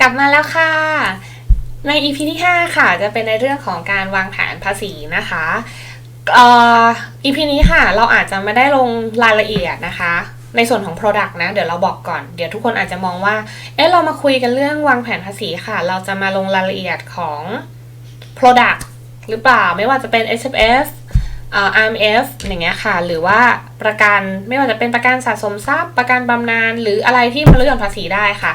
กลับมาแล้วค่ะ ใน EP ที่ 5 ค่ะ จะเป็นในเรื่องของการวางแผนภาษีนะคะเอ่อ EP นี้ค่ะ เราอาจจะไม่ได้ลงรายละเอียดนะคะ ในส่วนของ Product นะ เดี๋ยวเราบอกก่อน เดี๋ยวทุกคนอาจจะมองว่า เอ๊ะ เรามาคุยกันเรื่องวางแผนภาษีค่ะ เราจะมาลงรายละเอียดของ Product หรือเปล่า ไม่ว่าจะเป็น S F F เอ่อ RMF อย่างเงี้ยค่ะ หรือว่าประกันไม่ว่าจะเป็นประกันสะสมทรัพย์ ประกันบำนาญหรืออะไรที่มันลดหย่อนภาษีได้ค่ะ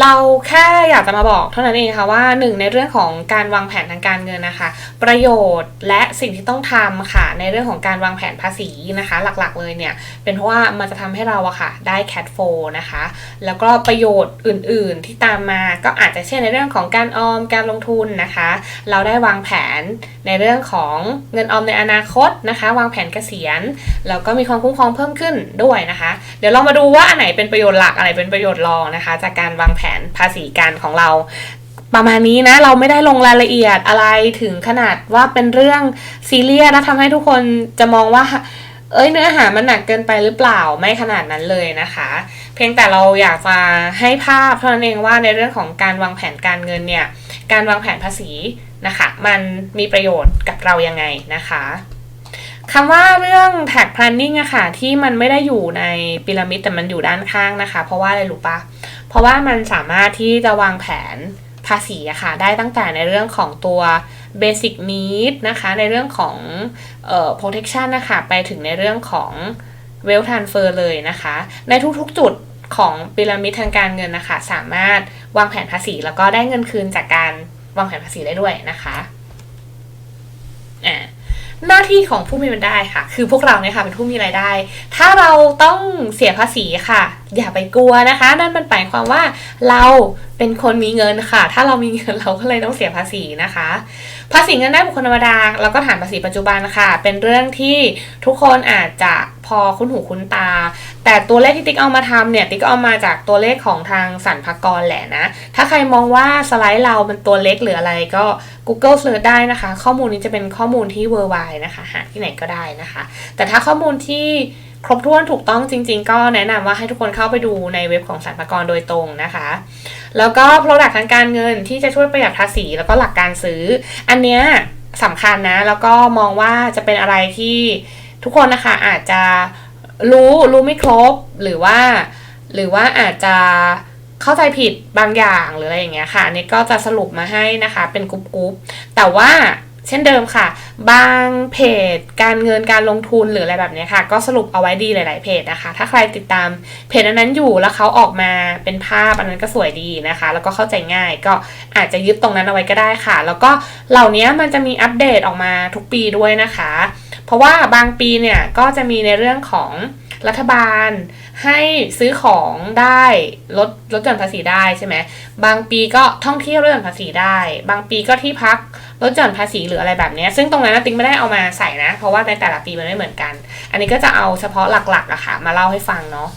เราแค่อยากจะมาบอกเท่านั้นเองค่ะว่าหนึ่งในเรื่องของการวางแผนทางการเงินนะคะ ประโยชน์และสิ่งที่ต้องทำค่ะ ในเรื่องของการวางแผนภาษีนะคะ หลักๆเลยเนี่ยเป็นเพราะว่ามันจะทำให้เราอะค่ะได้แคดโฟนะคะ แล้วก็ประโยชน์อื่นๆที่ตามมาก็อาจจะเช่นในเรื่องของการออมการลงทุนนะคะ เราได้วางแผนในเรื่องของเงินออมในอนาคตนะคะ วางแผนเกษียณแล้วก็มีความคุ้มครองเพิ่มขึ้นด้วยนะคะ เดี๋ยวเรามาดูว่าอันไหนเป็นประโยชน์หลักอะไรเป็นประโยชน์รองนะคะ จากการวางแผนภาษีการของเรา ประมาณนี้นะเราไม่ได้ลงรายละเอียดอะไรถึงขนาดว่าเป็นเรื่องซีเรียสแล้วทำให้ทุกคนจะมองว่าเอ้ยเนื้อหามันหนักเกินไปหรือเปล่าไม่ขนาดนั้นเลยนะคะ เพียงแต่เราอยากจะให้ภาพเท่านั้นเองว่าในเรื่องของการวางแผนการเงินเนี่ยการวางแผนภาษีนะคะมันมีประโยชน์กับเรายังไงนะคะคำว่าเรื่อง tax planning อะค่ะที่มันไม่ได้อยู่ในพีระมิดแต่มันอยู่ด้านข้างนะคะ เพราะว่าอะไรรู้ปะ เพราะว่ามันสามารถที่จะวางแผนภาษีอะค่ะได้ตั้งแต่ในเรื่องของตัว basic need นะคะในเรื่องของเอ่อ protection นะคะไปถึงในเรื่องของ wealth transfer เลยนะคะ ในทุกๆจุดของพีระมิดทางการเงินนะคะ สามารถวางแผนภาษีแล้วก็ได้เงินคืนจากการวางแผนภาษีได้ด้วยนะคะอ่าหน้าที่ของผู้มีรายได้ค่ะ คือพวกเราเนี่ยค่ะเป็นผู้มีรายได้ ถ้าเราต้องเสียภาษีค่ะ อย่าไปกลัวนะคะ นั่นมันหมายความว่าเราเป็นคนมีเงินค่ะ ถ้าเรามีเงินเราก็เลยต้องเสียภาษีนะคะ ภาษีเงินได้บุคคลธรรมดา แล้วก็ฐานภาษีปัจจุบันค่ะ เป็นเรื่องที่ทุกคนอาจจะ พอคุ้นหูคุ้นตา แต่ตัวเลขที่ติ๊กเอามาทำเนี่ยติ๊กเอามาจากตัวเลขของทางสรรพากรแหละนะ ถ้าใครมองว่าสไลด์เราเป็นตัวเล็กหรืออะไรก็ Google Search ได้นะคะ ข้อมูลนี้จะเป็นข้อมูลที่ worldwide นะคะหาที่ไหนก็ได้นะคะ แต่ถ้าข้อมูลที่ครบถ้วนถูกต้องจริง ๆ ก็แนะนำว่าให้ทุกคนเข้าไปดูในเว็บของสรรพากรโดยตรงนะคะ แล้วก็ product ทางการเงินที่จะช่วยประหยัดภาษีแล้วก็หลักการซื้อ อันเนี้ยสำคัญนะ แล้วก็มองว่าจะเป็นอะไรที่ ทุกคนนะคะอาจจะรู้รู้ไม่ครบหรือว่า หรือว่าอาจจะเข้าใจผิดบางอย่างหรืออะไรอย่างเงี้ยค่ะนนี้ก็จะสรุปมาให้นะคะเป็นกรุ๊ปๆแต่ว่าเช่นเดิมค่ะ บางเพจ การเงินการลงทุนหรืออะไรแบบเนี้ยค่ะ ก็สรุปเอาไว้ดีหลาย ๆ เพจนะคะ ถ้าใครติดตามเพจนั้นอยู่แล้วเขาออกมาเป็นภาพอันนั้นก็สวยดีนะคะ แล้วก็เข้าใจง่ายก็อาจจะยึดตรงนั้นเอาไว้ก็ได้ค่ะ แล้วก็เหล่านี้มันจะมีอัปเดตออกมาทุกปีด้วยนะคะ เพราะว่าบางปีเนี่ยก็จะมีในเรื่องของรัฐบาลให้ซื้อของได้ลดลดหย่อนภาษีได้ใช่ไหมบางปีก็ท่องเที่ยวลดหย่อนภาษีได้ บางปีก็ที่พักลดหย่อนภาษีหรืออะไรแบบนี้ ซึ่งตรงนั้นติ๊งไม่ได้เอามาใส่นะ เพราะว่าในแต่ละปีมันไม่เหมือนกัน อันนี้ก็จะเอาเฉพาะหลักๆอะค่ะ มาเล่าให้ฟังเนาะ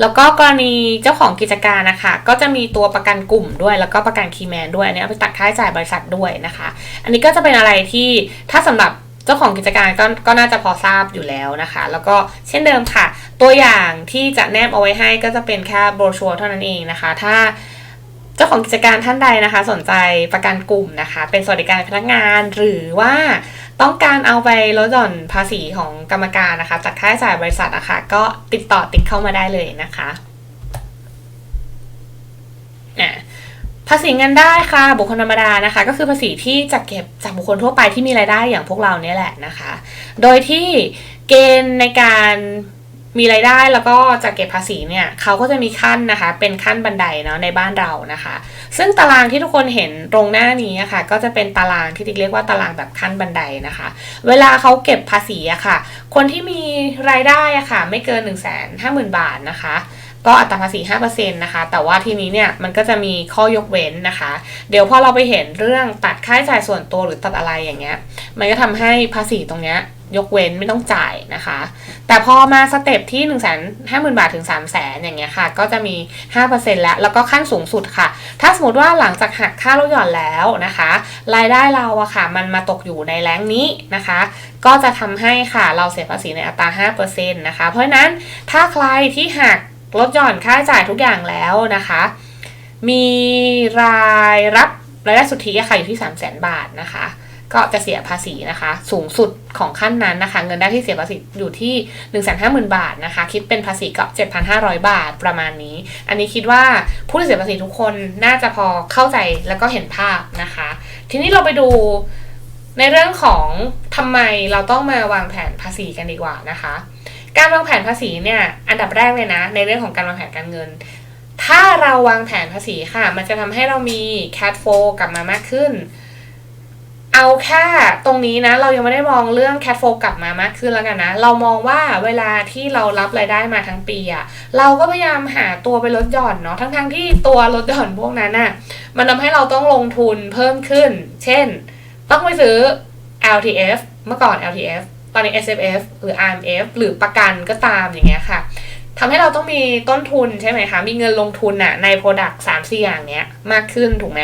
แล้วก็กรณีเจ้าของกิจการนะคะก็จะมีตัวประกันกลุ่มด้วย แล้วก็ประกันคีย์แมนด้วยอันนี้เอาไปตัดค่าใช้จ่ายบริษัทด้วยนะคะ อันนี้ก็จะเป็นอะไรที่ถ้าสำหรับ เจ้าของกิจการก็ก็น่าจะพอทราบอยู่แล้วนะคะ แล้วก็เช่นเดิมค่ะ ตัวอย่างที่จะแนบเอาไว้ให้ก็จะเป็นแค่โบรชัวร์เท่านั้นเองนะคะ ถ้าเจ้าของกิจการท่านใดนะคะ สนใจประกันกลุ่มนะคะ เป็นสวัสดิการพนักงานหรือว่าต้องการเอาไปลดหย่อนภาษีของกรรมการนะคะ จากค่าใช้จ่ายบริษัทนะคะก็ติดต่อติ๊กเข้ามาได้เลยนะคะอะ ภาษีเงินได้ค่ะ บุคคลธรรมดานะคะ ก็คือภาษีที่จะเก็บจากบุคคลทั่วไปที่มีรายได้อย่างพวกเราเนี่ยแหละนะคะ โดยที่เกณฑ์ในการมีรายได้แล้วก็จะเก็บภาษีเนี่ยเขาก็จะมีขั้นนะคะ เป็นขั้นบันไดเนาะในบ้านเรานะคะ ซึ่งตารางที่ทุกคนเห็นตรงหน้านี้อะค่ะ ก็จะเป็นตารางที่ติ๊กเรียกว่าตารางแบบขั้นบันไดนะคะ เวลาเขาเก็บภาษีอะค่ะ คนที่มีรายได้อะค่ะ ไม่เกิน 1 5 0 0 0 0 บาทนะคะ ก็อัตราภาษี5%นะคะ แต่ว่าทีนี้เนี่ยมันก็จะมีข้อยกเว้นนะคะ เดี๋ยวพอเราไปเห็นเรื่องตัดค่าใช้จ่ายส่วนตัวหรือตัดอะไรอย่างเงี้ย มันก็ทำให้ภาษีตรงเนี้ยยกเว้นไม่ต้องจ่ายนะคะ แต่พอมาสเต็ปที่ 1 5 0 0 0 0 บาทถึง 3 0 0 0 0 0อย่างเงี้ยค่ะ ก็จะมี 5%แล้ว แล้วก็ขั้นสูงสุดค่ะ ถ้าสมมติว่าหลังจากหักค่าลดหย่อนแล้วนะคะ รายได้เราอะค่ะ มันมาตกอยู่ในแรงนี้นะคะ ก็จะทำให้ค่ะ เราเสียภาษีในอัตรา 5%นะคะ เพราะฉะนั้นถ้าใครที่หัก ลดหย่อนค่าใช้จ่ายทุกอย่างแล้วนะคะ มีรายรับรายได้สุทธิอะค่ะอยู่ที่ 3 0 0 0 0 0บาทนะคะ ก็จะเสียภาษีนะคะ สูงสุดของขั้นนั้นนะคะ เงินได้ที่เสียภาษีอยู่ที่ 1 5 0 0 0 0 บาทนะคะ คิดเป็นภาษีก็7,500 บาทประมาณนี้ อันนี้คิดว่าผู้ที่เสียภาษีทุกคนน่าจะพอเข้าใจแล้วก็เห็นภาพนะคะ ทีนี้เราไปดูในเรื่องของทำไมเราต้องมาวางแผนภาษีกันดีกว่านะคะ การวางแผนภาษีเนี่ยอันดับแรกเลยนะ ในเรื่องของการวางแผนการเงิน ถ้าเราวางแผนภาษีค่ะ มันจะทำให้เรามี cash flow กลับมามากขึ้น เอาแค่ตรงนี้นะ เรายังไม่ได้มองเรื่อง cash flow กลับมามากขึ้นแล้วกันนะ เรามองว่าเวลาที่เรารับรายได้มาทั้งปีอะเราก็พยายามหาตัวไปลดหย่อนเนาะทั้งๆที่ตัวลดหย่อนพวกนั้นน่ะมันทำให้เราต้องลงทุนเพิ่มขึ้น เช่น ต้องไปซื้อ LTF เมื่อก่อน LTF ตอนนี้ SFF หรือ RMF หรือประกันก็ตามอย่างเงี้ยค่ะทำให้เราต้องมีต้นทุนใช่ไหมคะ มีเงินลงทุนอะใน Product สามสี่อย่างเนี้ยมากขึ้นถูกไหม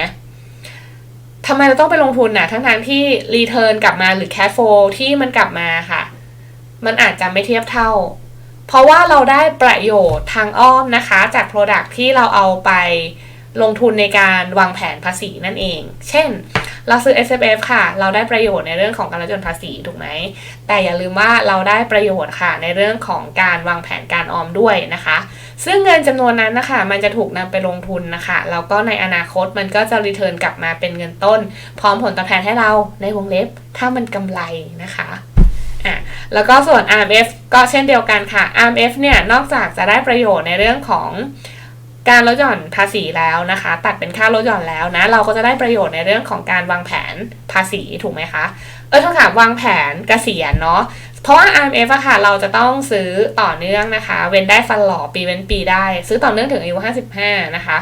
ทำไมเราต้องไปลงทุนน่ะทั้งทางที่ Return กลับมาหรือ Cash Flow ที่มันกลับมาค่ะ มันอาจจะไม่เทียบเท่า เพราะว่าเราได้ประโยชน์ทางอ้อมนะคะ จาก Product ที่เราเอาไปลงทุนในการวางแผนภาษีนั่นเอง เช่น เราซื้อ S F F ค่ะ เราได้ประโยชน์ในเรื่องของการลดหย่อนภาษีถูกไหม แต่อย่าลืมว่าเราได้ประโยชน์ค่ะในเรื่องของการวางแผนการออมด้วยนะคะ ซึ่งเงินจำนวนนั้นนะคะมันจะถูกนำไปลงทุนนะคะแล้วก็ในอนาคตมันก็จะรีเทิร์นกลับมาเป็นเงินต้น พร้อมผลตอบแทนให้เราในวงเล็บ ถ้ามันกำไรนะคะอะแล้วก็ส่วน RMF ก็เช่นเดียวกันค่ะ RMF เนี่ย นอกจากจะได้ประโยชน์ในเรื่องของ การลดหย่อนภาษีแล้วนะคะ ตัดเป็นค่าลดหย่อนแล้วนะ เราก็จะได้ประโยชน์ในเรื่องของการวางแผนภาษีถูกไหมคะ เออถ้าถามวางแผนเกษียณเนาะเพราะว่า RMF อะค่ะ เราจะต้องซื้อต่อเนื่องนะคะ เว้นได้ฟันหล่อปีเว้นปีได้ ซื้อต่อเนื่องถึงอายุ 55 นะคะ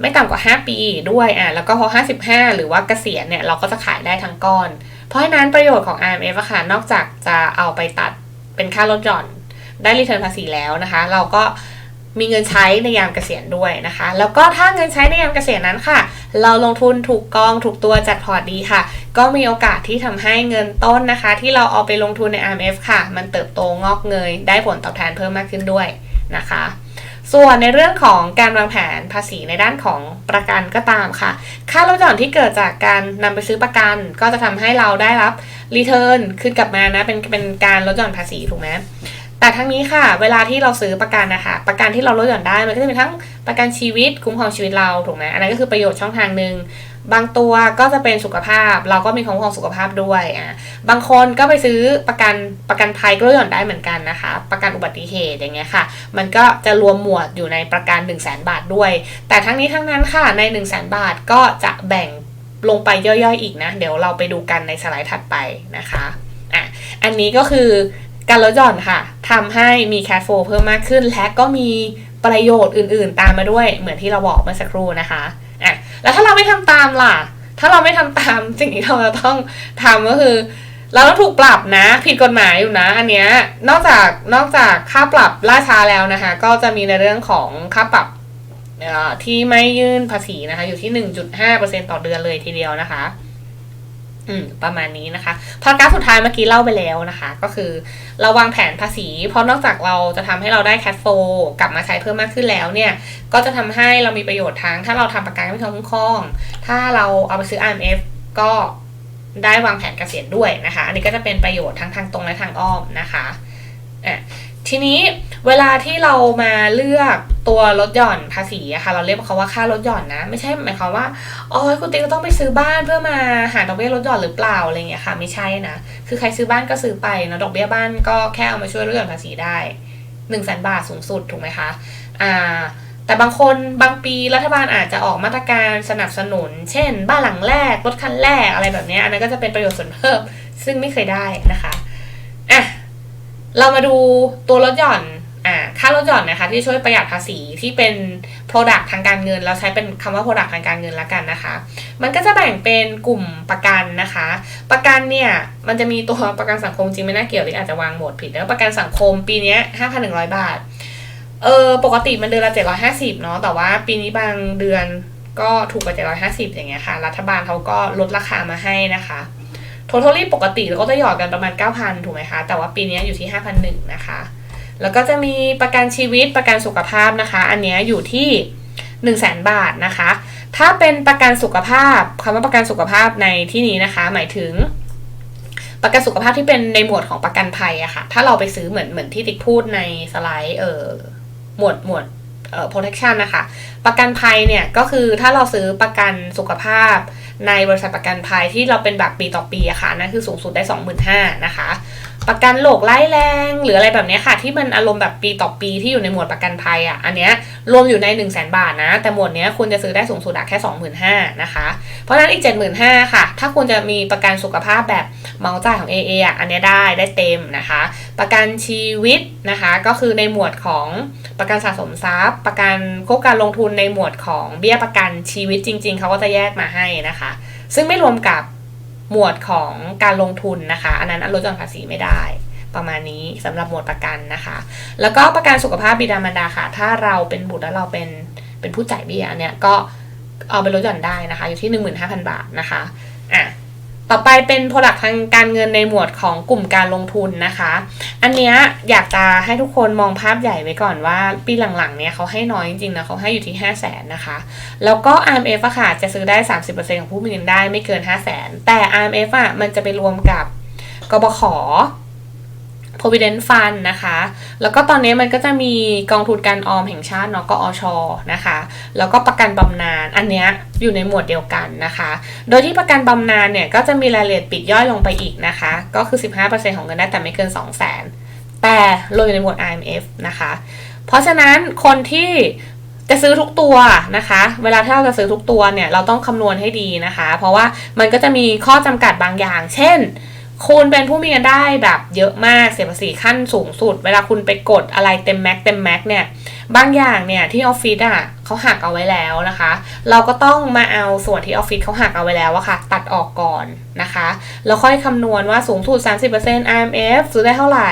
ไม่ต่ำกว่า 5 ปีด้วยอะแล้วก็พอ 55 หรือว่าเกษียณเนี่ยเราก็จะขายได้ทั้งก้อน เพราะฉะนั้นประโยชน์ของ RMF อะค่ะ นอกจากจะเอาไปตัดเป็นค่าลดหย่อนได้รีเทิร์นภาษีแล้วนะคะ เราก็ มีเงินใช้ในยามเกษียณด้วยนะคะ แล้วก็ถ้าเงินใช้ในยามเกษียณนั้นค่ะ เราลงทุนถูกกองถูกตัวจัดพอร์ตดีค่ะ ก็มีโอกาสที่ทำให้เงินต้นนะคะ ที่เราเอาไปลงทุนใน RMF ค่ะ มันเติบโตงอกเงย ได้ผลตอบแทนเพิ่มมากขึ้นด้วยนะคะ ส่วนในเรื่องของการวางแผนภาษีในด้านของประกันก็ตามค่ะ ค่าลดหย่อนที่เกิดจากการนำไปซื้อประกัน ก็จะทำให้เราได้รับรีเทิร์นขึ้นกลับมานะเป็นเป็นการลดหย่อนภาษีถูกไหม แต่ทั้งนี้ค่ะ เวลาที่เราซื้อประกันนะคะประกันที่เราลดหย่อนได้มันก็จะมีทั้งประกันชีวิตคุ้มครองชีวิตเราถูกไหมอันนั้นก็คือประโยชน์ช่องทางหนึ่งบางตัวก็จะเป็นสุขภาพ เราก็มีคุ้มครองสุขภาพด้วยอะบางคนก็ไปซื้อประกันประกันภัยก็ลดหย่อนได้เหมือนกันนะคะ ประกันอุบัติเหตุอย่างเงี้ยค่ะ มันก็จะรวมหมวดอยู่ในประกัน 1 0 0 0 0แบาทด้วย แต่ทั้งนี้ทั้งนั้นค่ะใน 1 0 0 0 0แบาทก็จะแบ่งลงไปย่อยๆอีกนะ เดี๋ยวเราไปดูกันในสไลด์ถัดไปนะคะอะอันนี้ก็คือ การลดหย่อนค่ะทำให้มีแค h โฟเพิ่มมากขึ้น และก็มีประโยชน์อื่นๆ ตามมาด้วยเหมือนที่เราบอกเมื่อสักครู่นะคะอะแล้วถ้าเราไม่ทำตามล่ะ ถ้าเราไม่ทำตามสิ่งที่เราจะต้องทำก็คือ เราต้องถูกปรับนะ ผิดกฎหมายอยู่นะ อันเนี้ยนอกจากนอกจากค่าปรับล่าช้าแล้วนะคะ ก็จะมีในเรื่องของค่าปรับที่ไม่ยื่นภาษีนะคะ อยู่ที่ 1.5%ต่อเดือนเลยทีเดียวนะคะ อืมประมาณนี้นะคะพากราฟสุดท้ายเมื่อกี้เล่าไปแล้วนะคะ ก็คือเราวางแผนภาษี เพราะนอกจากเราจะทำให้เราได้แค h โฟกลับมาใช้เพิ่มมากขึ้นแล้วเนี่ย ก็จะทำให้เรามีประโยชน์ทั้ง ถ้าเราทำประกันไม่คุ้มครอง ถ้าเราเอาไปซื้อ RMF ก็ได้วางแผนเกษียณด้วยนะคะ อันนี้ก็จะเป็นประโยชน์ทั้งทางตรงและทางอ้อมนะคะอะ ทีนี้เวลาที่เรามาเลือกตัวลดหย่อนภาษีอะค่ะ เราเรียกเขาว่าค่าลดหย่อนนะ ไม่ใช่หมายความว่าอ๋อคุณติ๊กต้องไปซื้อบ้านเพื่อมาหาดอกเบี้ยลดหย่อนหรือเปล่าอะไรเงี้ยค่ะ ไม่ใช่นะ คือใครซื้อบ้านก็ซื้อไปเนาะดอกเบี้ยบ้านก็แค่เอามาช่วยลดหย่อนภาษีได้หนึ่งแสนบาทสูงสุดถูกไหมคะอ่าแต่บางคนบางปีรัฐบาลอาจจะออกมาตรการสนับสนุน เช่น บ้านหลังแรกรถคันแรกอะไรแบบนี้อันนั้นก็จะเป็นประโยชน์ส่วนเพิ่ม ซึ่งไม่เคยได้นะคะอะ เรามาดูตัวลดหย่อนอ่าค่าลดหย่อนนะคะ ที่ช่วยประหยัดภาษีที่เป็น Product ทางการเงิน เราใช้เป็นคำว่า Product ทางการเงินและกันนะคะ มันก็จะแบ่งเป็นกลุ่มประกันนะคะ ประกันเนี่ยมันจะมีตัวประกันสังคมจริงไม่น่าเกี่ยวเลยออาจจะวางโหมดผิดแล้วประกันสังคมปีนี้ห้าพันหนึ่งร้อยบาทเออปกติมันเดือนละเจ็ดร้อยห้าสิบเนาะแต่ว่าปีนี้บางเดือนก็ถูกกว่าเจ็ดร้อยห้าสิบอย่างเงี้ยค่ะ รัฐบาลเขาก็ลดราคามาให้นะคะ ท o t a l ปกติเราก็จะหยอดกันประมาณ 9,000 ถูกไหมคะ แต่ว่าปีนี้อยู่ที่ 5,001นะคะ แล้วก็จะมีประกันชีวิตประกันสุขภาพนะคะ อันนี้อยู่ที่ 1 0 0 0 0แบาทนะคะ ถ้าเป็นประกันสุขภาพคำว่าประกันสุขภาพในที่นี้นะคะ หมายถึงประกันสุขภาพที่เป็นในหมวดของประกันภัยอะค่ะ ถ้าเราไปซื้อเหมือนเหมือนที่ติ๊กพูดในสไลด์เออหมวดหมวด protection นะคะ ประกันภัยเนี่ยก็คือถ้าเราซื้อประกันสุขภาพในบริษัทประกันภัยที่เราเป็นแบบปีต่อปีอะค่ะนั่นคือสูงสุดได้ 25,000นะคะ ประกันโรคไร้แรง หรืออะไรแบบนี้ค่ะ ที่มันอารมณ์แบบปีต่อปีที่อยู่ในหมวดประกันภัยอะอันเนี้ยรวมอยู่ใน 1 0 0 0 0แบาทนะ แต่หมวดเนี้ยคุณจะซื้อได้สูงสุดอะแค่ 25,000นะคะ เพราะนั้นอีก 75,000ค่ะ ถ้าคุณจะมีประกันสุขภาพแบบเมาจ่ายของ AA อะอันเนี้ยได้ได้เต็มนะคะ ประกันชีวิตนะคะ ก็คือในหมวดของประกันสะสมทรัพย์ ประกันควบการลงทุนในหมวดของเบี้ยประกันชีวิตจริง ๆเขาก็จะแยกมาให้นะคะ ซึ่งไม่รวมกับ หมวดของการลงทุนนะคะ อันนั้นลดหย่อนภาษีไม่ได้ประมาณนี้สำหรับหมวดประกันนะคะ แล้วก็ประกันสุขภาพบิดามารดาค่ะ ถ้าเราเป็นบุตรแล้วเราเป็นเป็นผู้จ่ายเบี้ยเนี่ยก็เอาไปลดหย่อนได้นะคะ อยู่ที่ 15,000 บาทนะคะอะ ต่อไปเป็นผลักทางการเงินในหมวดของกลุ่มการลงทุนนะคะ อันเนี้ยอยากจะให้ทุกคนมองภาพใหญ่ไว้ก่อนว่า ปีหลังๆ เนี่ยเขาให้น้อยจริงๆนะเขาให้อยู่ที่ 5 0 0แสนนะคะ แล้วก็ RMF อะค่ะจะซื้อได้ 30%ของผู้มีเงินได้ไม่เกิน 5 0 0แสนแต่ RMF อะมันจะไปรวมกับกบข provident fund นะคะ แล้วก็ตอนนี้มันก็จะมีกองทุนการออมแห่งชาติเนาะก็อชนะคะ แล้วก็ประกันบำนาญอันเนี้ยอยู่ในหมวดเดียวกันนะคะ โดยที่ประกันบำนาญเนี่ยก็จะมีรายละเอียดปลีกย่อยลงไปอีกนะคะ ก็คือ 15%ของเงินได้แต่ไม่เกิน 2 0 0 0 0 0แต่รวมอยู่ในหมวด IMF นะคะ เพราะฉะนั้นคนที่จะซื้อทุกตัวนะคะ เวลาที่เราจะซื้อทุกตัวเนี่ยเราต้องคำนวณให้ดีนะคะ เพราะว่ามันก็จะมีข้อจำกัดบางอย่าง เช่น คุณเป็นผู้มีเงินได้แบบเยอะมากเสียภาษีขั้นสูงสุด เวลาคุณไปกดอะไรเต็มแม็กเต็มแม็กเนี่ยบางอย่างเนี่ยที่ออฟฟิศอะเขาหักเอาไว้แล้วนะคะ เราก็ต้องมาเอาส่วนที่ออฟฟิศเขาหักเอาไว้แล้วอะค่ะ ตัดออกก่อนนะคะแล้วค่อยคำนวณว่าสูงสุด 30% IMF ซื้อได้เท่าไหร่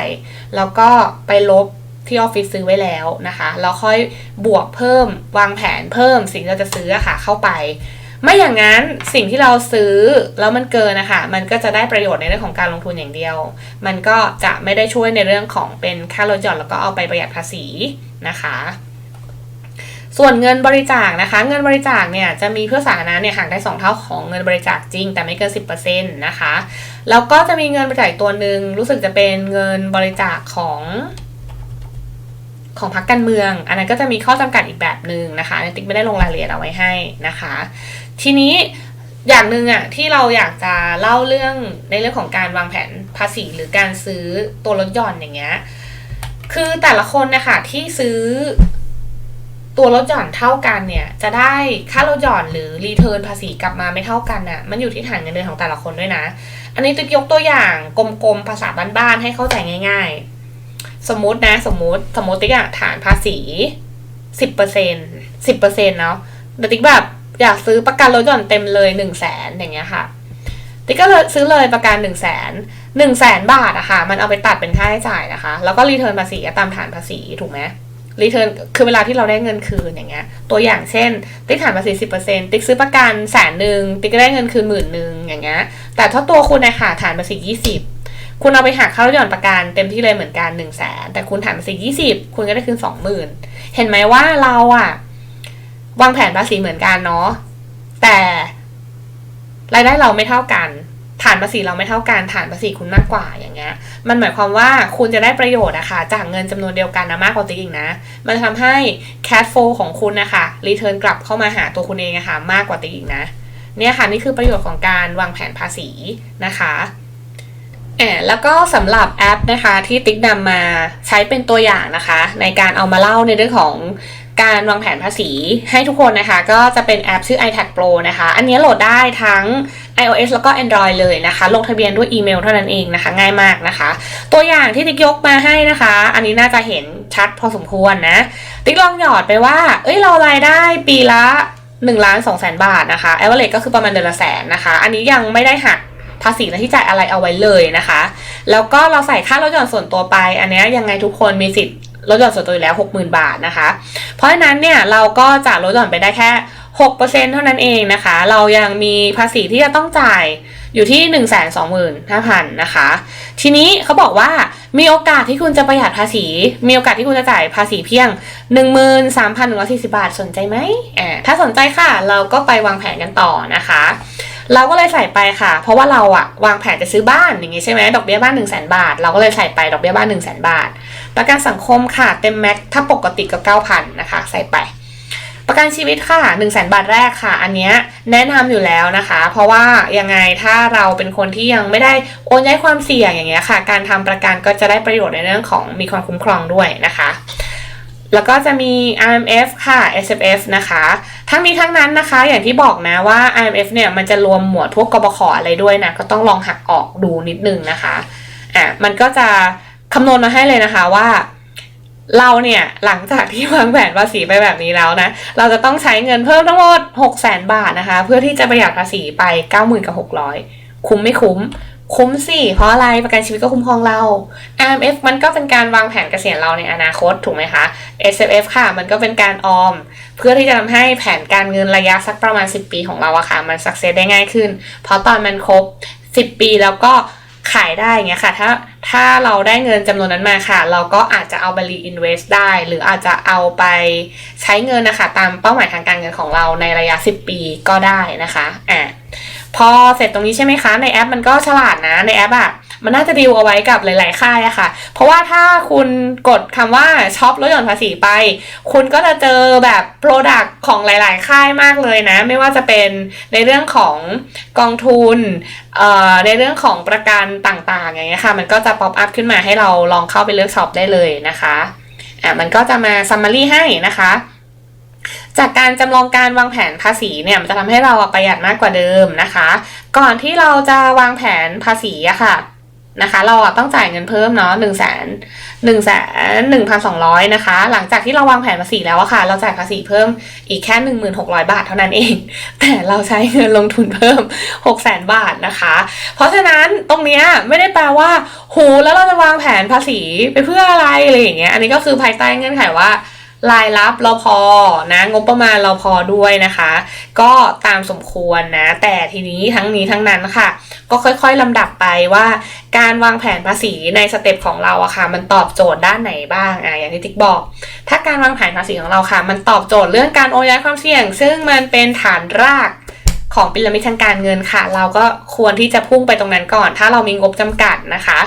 แล้วก็ไปลบที่ออฟฟิศซื้อไว้แล้วนะคะแล้วค่อยบวกเพิ่มวางแผนเพิ่มสิ่งที่เราจะซื้ออะค่ะเข้าไป ไม่อย่างนั้นสิ่งที่เราซื้อแล้วมันเกินนะคะมันก็จะได้ประโยชน์ในเรื่องของการลงทุนอย่างเดียว มันก็จะไม่ได้ช่วยในเรื่องของเป็นค่าลดหย่อนแล้วก็เอาไปประหยัดภาษีนะคะส่วนเงินบริจาคนะคะ เงินบริจาคเนี่ยจะมีเพื่อสาธารณะเนี่ยห่างได้ 2 เท่าของเงินบริจาคจริง แต่ไม่เกิน 10%นะคะแล้วก็จะมีเงินบริจาคตัวหนึ่งรู้สึกจะเป็นเงินบริจาคของ ของพรรคการเมือง อันนั้นก็จะมีข้อจำกัดอีกแบบหนึ่งนะคะอันนี้ติ๊กไม่ได้ลงรายละเอียดเอาไว้ให้นะคะ ทีนี้อย่างหนึ่งอะที่เราอยากจะเล่าเรื่องในเรื่องของการวางแผนภาษีหรือการซื้อตัวลดหย่อนอย่างเงี้ยคือแต่ละคนนะคะที่ซื้อตัวลดหย่อนเท่ากันเนี่ย จะได้ค่าลดหย่อนหรือรีเทิร์นภาษีกลับมาไม่เท่ากันอะมันอยู่ที่ฐานเงินเดือนของแต่ละคนด้วยนะ อันนี้ติ๊กยกตัวอย่างกลมๆภาษาบ้านๆให้เข้าใจง่าย ๆ สมมตินะสมมติสมมติติ๊กอะฐานภาษีสิบเปอร์เซ็นสิบเปอร์เซ็นเนาะแต่ติ๊กแบบ อยากซื้อประกันรถยนต์เต็มเลยหนึ่งแสนอย่างเงี้ยค่ะติ๊กก็เลยซื้อเลยประกันหนึ่งแสนหนึ่งแสนบาทอะค่ะ มันเอาไปตัดเป็นค่าใช้จ่ายนะคะ แล้วก็รีเทิร์นภาษีตามฐานภาษีถูกไหมรีเทิร์นคือเวลาที่เราได้เงินคืนอย่างเงี้ย ตัวอย่างเช่น ติ๊กฐานภาษีสิบเปอร์เซ็นติ๊กซื้อประกันแสนหนึ่งติ๊กได้เงินคืนหมื่นหนึ่งอย่างเงี้ย แต่ถ้าตัวคุณนะคะฐานภาษียี่สิบคุณเอาไปหักค่าลดหย่อนประกันเต็มที่เลยเหมือนกันหนึ่งแสนแต่คุณฐานภาษียี่สิบคุณก็ได้คืนสองหมื่นเห็นไหมว่าเราอะ วางแผนภาษีเหมือนกันเนาะแต่รายได้เราไม่เท่ากัน ฐานภาษีเราไม่เท่ากัน ฐานภาษีคุณมากกว่าอย่างเงี้ย มันหมายความว่าคุณจะได้ประโยชน์อะคะจากเงินจำนวนเดียวกันนะมากกว่าติ๊กอีกนะ มันทำให้ cash flow ของคุณนะคะรีเทิร์นกลับเข้ามาหาตัวคุณเองอะคะ่ะมากกว่าติ๊กอีกนะ เนี่ยค่ะนี่คือประโยชน์ของการวางแผนภาษีนะคะแอบแล้วก็สำหรับแอปนะคะที่ติ๊กนำมาใช้เป็นตัวอย่างนะคะ ในการเอามาเล่าในเรื่องของ การวางแผนภาษีให้ทุกคนนะคะ ก็จะเป็นแอปชื่อ iTax Pro นะคะ อันนี้โหลดได้ทั้ง iOS แล้วก็ Android เลยนะคะ ลงทะเบียนด้วยอีเมลเท่านั้นเองนะคะ ง่ายมากนะคะ ตัวอย่างที่ติ๊กยกมาให้นะคะ อันนี้น่าจะเห็นชัดพอสมควรนะ ติ๊กลองหยอดไปว่า เอ้ย เรารายได้ปีละ1ล้าน2แสนบาทนะคะ average ก็คือประมาณเดือนละแสนนะคะ อันนี้ยังไม่ได้หักภาษีและที่จ่ายอะไรเอาไว้เลยนะคะ แล้วก็เราใส่ค่าลดหย่อนส่วนตัวไป อันนี้ยังไงทุกคนมีสิทธิ์ ลดหย่อนส่วนตัวอยู่แล้ว 60,000 บาทนะคะ เพราะฉะนั้นเนี่ยเราก็จะลดหย่อนไปได้แค่ 6%เท่านั้นเองนะคะ เรายังมีภาษีที่จะต้องจ่ายอยู่ที่ 1 2 5 0 0 0นะคะ ทีนี้เขาบอกว่ามีโอกาสที่คุณจะประหยัดภาษี มีโอกาสที่คุณจะจ่ายภาษีเพียง 13,140 บาทสนใจไหมอ่าถ้าสนใจค่ะ เราก็ไปวางแผนกันต่อนะคะ เราก็เลยใส่ไปค่ะ เพราะว่าเราอะวางแผนจะซื้อบ้านอย่างงี้ใช่ไหมดอกเบี้ยบ้าน1 0 0 0 0แบาท เราก็เลยใส่ไปดอกเบี้ยบ้าน1 0 0 0 0แบาท ประกันสังคมค่ะเต็มแม็กถ้าปกติก็9,000นะคะ ใส่ไป ประกันชีวิตค่ะ1 0 0 0 0แบาทแรกค่ะ อันเนี้ยแนะนำอยู่แล้วนะคะ เพราะว่ายังไงถ้าเราเป็นคนที่ยังไม่ได้โอนย้ายความเสี่ยงอย่างเงี้ยค่ะ การทำประกันก็จะได้ประโยชน์ในเรื่องของมีความคุ้มครองด้วยนะคะ แล้วก็จะมี IMF ค่ะ SFF นะคะ ทั้งนี้ทั้งนั้นนะคะ อย่างที่บอกนะว่า IMF เนี่ยมันจะรวมหมวดพวกกบขอะไรด้วยนะ ก็ต้องลองหักออกดูนิดนึงนะคะ อะ มันก็จะคำนวณมาให้เลยนะคะว่า เราเนี่ยหลังจากที่วางแผนภาษีไปแบบนี้แล้วนะ เราจะต้องใช้เงินเพิ่มทั้งหมด6 0 0 0 0 0 บาทนะคะ เพื่อที่จะประหยัดภาษีไป 90,000กับ600 คุ้มไม่คุ้ม คุ้มสิเพราะอะไรประกันชีวิตก็คุ้มครองเรา IMF มันก็เป็นการวางแผนเกษียณเราในอนาคตถูกไหมคะ SFF ค่ะ มันก็เป็นการออม เพื่อที่จะทำให้แผนการเงินระยะสักประมาณ 10 ปีของเราอะค่ะ มันสักเซสได้ง่ายขึ้น เพราะตอนมันครบ 10 ปีแล้วก็ขายได้เงี้ยค่ะ ถ้าถ้าเราได้เงินจำนวนนั้นมาค่ะ เราก็อาจจะเอาไป reinvest ได้ หรืออาจจะเอาไปใช้เงินนะคะ ตามเป้าหมายทางการเงินของเราในระยะ 10 ปีก็ได้นะคะอะ พอเสร็จตรงนี้ใช่ไหมคะ ในแอปมันก็ฉลาดนะในแอปอะมันน่าจะดีลเอาไว้กับหลาย ๆ ค่ายอะค่ะ เพราะว่าถ้าคุณกดคำว่าช็อปลดหย่อนภาษีไป คุณก็จะเจอแบบโปรดักต์ของหลาย ๆ ค่ายมากเลยนะ ไม่ว่าจะเป็นในเรื่องของกองทุนเอ่อในเรื่องของประกันต่าง ๆ อย่างเงี้ยค่ะ มันก็จะป๊อปอัพขึ้นมาให้เราลองเข้าไปเลือกช็อปได้เลยนะคะ อะ มันก็จะมาซัมมารีให้นะคะ จากการจำลองการวางแผนภาษีเนี่ยมันจะทำให้เราประหยัดมากกว่าเดิมนะคะ ก่อนที่เราจะวางแผนภาษีอะค่ะนะคะ เราต้องจ่ายเงินเพิ่มเนาะหนึ่งแสนหนึ่งแสนหนึ่งพันสองร้อยนะคะ หลังจากที่เราวางแผนภาษีแล้วอะค่ะ เราจ่ายภาษีเพิ่มอีกแค่หนึ่งหมื่นหกร้อยบาทเท่านั้นเอง แต่เราใช้เงินลงทุนเพิ่มหกแสนบาทนะคะ เพราะฉะนั้นตรงเนี้ยไม่ได้แปลว่า หูแล้วเราจะวางแผนภาษีไปเพื่ออะไรอะไรอย่างเงี้ย อันนี้ก็คือภายใต้เงื่อนไขว่า รายรับเราพอนะงบประมาณเราพอด้วยนะคะ ก็ตามสมควรนะ แต่ทีนี้ทั้งนี้ทั้งนั้นค่ะ ก็ค่อยๆลำดับไปว่า การวางแผนภาษีในสเต็ปของเราอะค่ะ มันตอบโจทย์ด้านไหนบ้างอะอย่างที่ติ๊กบอก ถ้าการวางแผนภาษีของเราค่ะ มันตอบโจทย์เรื่องการโอนย้ายความเสี่ยง ซึ่งมันเป็นฐานรากของพีระมิดทางการเงินค่ะ เราก็ควรที่จะพุ่งไปตรงนั้นก่อน ถ้าเรามีงบจำกัดนะคะ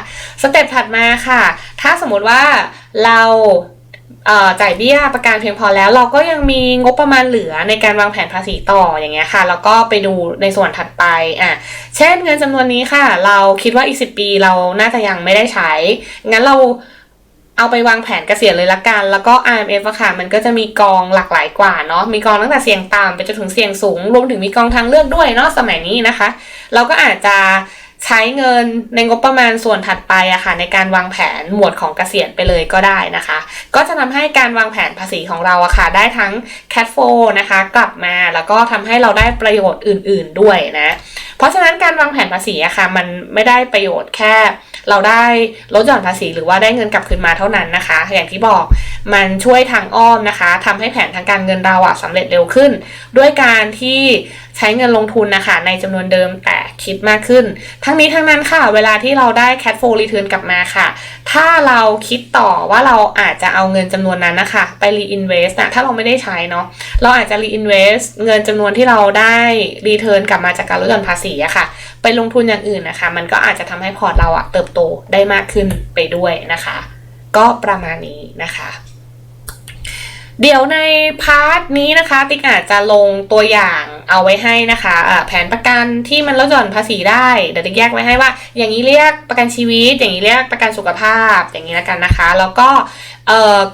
สเต็ปถัดมาค่ะ ถ้าสมมติว่าเรา จ่ายเบี้ยประกันเพียงพอแล้ว เราก็ยังมีงบประมาณเหลือในการวางแผนภาษีต่ออย่างเงี้ยค่ะ แล้วก็ไปดูในส่วนถัดไปอะเช่นเงินจำนวนนี้ค่ะ เราคิดว่าอีกสิปีเราน่าจะยังไม่ได้ใช้ งั้นเราเอาไปวางแผนเกษียณเลยละกัน แล้วก็ IMF อะค่ะ มันก็จะมีกองหลากหลายกว่าเนาะ มีกองตั้งแต่เสี่ยงต่ำไปจนถึงเสี่ยงสูง รวมถึงมีกองทางเลือกด้วยเนาะสมัยนี้นะคะ เราก็อาจจะ ใช้เงินในงบประมาณส่วนถัดไปอะค่ะในการวางแผนหมวดของเกษียณไปเลยก็ได้นะคะ ก็จะทำให้การวางแผนภาษีของเราอะค่ะได้ทั้ง cat โฟนะคะกลับมาแล้วก็ทำให้เราได้ประโยชน์อื่น ๆด้วยนะ เพราะฉะนั้นการวางแผนภาษีอะค่ะมันไม่ได้ประโยชน์แค่ เราได้ลดหย่อนภาษีหรือว่าได้เงินกลับคืนมาเท่านั้นนะคะ อย่างที่บอกมันช่วยทางอ้อมนะคะทำให้แผนทางการเงินเราอะสำเร็จเร็วขึ้น ด้วยการที่ใช้เงินลงทุนนะคะในจำนวนเดิมแต่คิดมากขึ้น ทั้งนี้ทั้งนั้นค่ะ เวลาที่เราได้ cash flow return กลับมาค่ะ ถ้าเราคิดต่อว่าเราอาจจะเอาเงินจำนวนนั้นนะคะไป reinvest นะถ้าเราไม่ได้ใช้เนาะเราอาจจะ reinvest เงินจำนวนที่เราได้ return กลับมาจากการลดหย่อนภาษีอะค่ะ ไปลงทุนอย่างอื่นนะคะ มันก็อาจจะทำให้พอร์ตเราอะเติบโตได้มากขึ้นไปด้วยนะคะ ก็ประมาณนี้นะคะเดี๋ยวในพาร์ทนี้นะคะ ติ๊กอาจจะลงตัวอย่างเอาไว้ให้นะคะะแผนประกันที่มันลดหย่อนภาษีได้เดี๋ยวติ๊กแยกไว้ให้ว่า อย่างนี้เรียกประกันชีวิต อย่างนี้เรียกประกันสุขภาพอย่างนี้แล้วกันนะคะ แล้วก็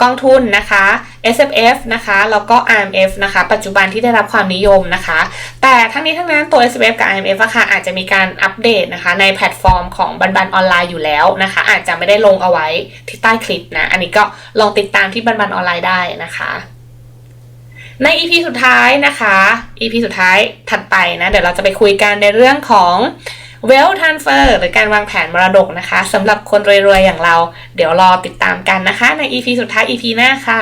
กองทุนนะคะ S F F นะคะแล้วก็ R M F นะคะปัจจุบันที่ได้รับความนิยมนะคะ แต่ทั้งนี้ทั้งนั้นตัว S F F กับ R M F อะค่ะอาจจะมีการอัปเดตนะคะในแพลตฟอร์มของบันบันออนไลน์อยู่แล้วนะคะ อาจจะไม่ได้ลงเอาไว้ที่ใต้คลิปนะอันนี้ก็ลองติดตามที่บันบันออนไลน์ได้นะคะใน EP สุดท้ายนะคะ EP สุดท้ายถัดไปนะ เดี๋ยวเราจะไปคุยกันในเรื่องของ Wealth Transfer หรือการวางแผนมรดกนะคะสำหรับคนรวยๆ อย่างเรา เดี๋ยวรอติดตามกันนะคะ ใน EP สุดท้าย EP หน้าค่ะ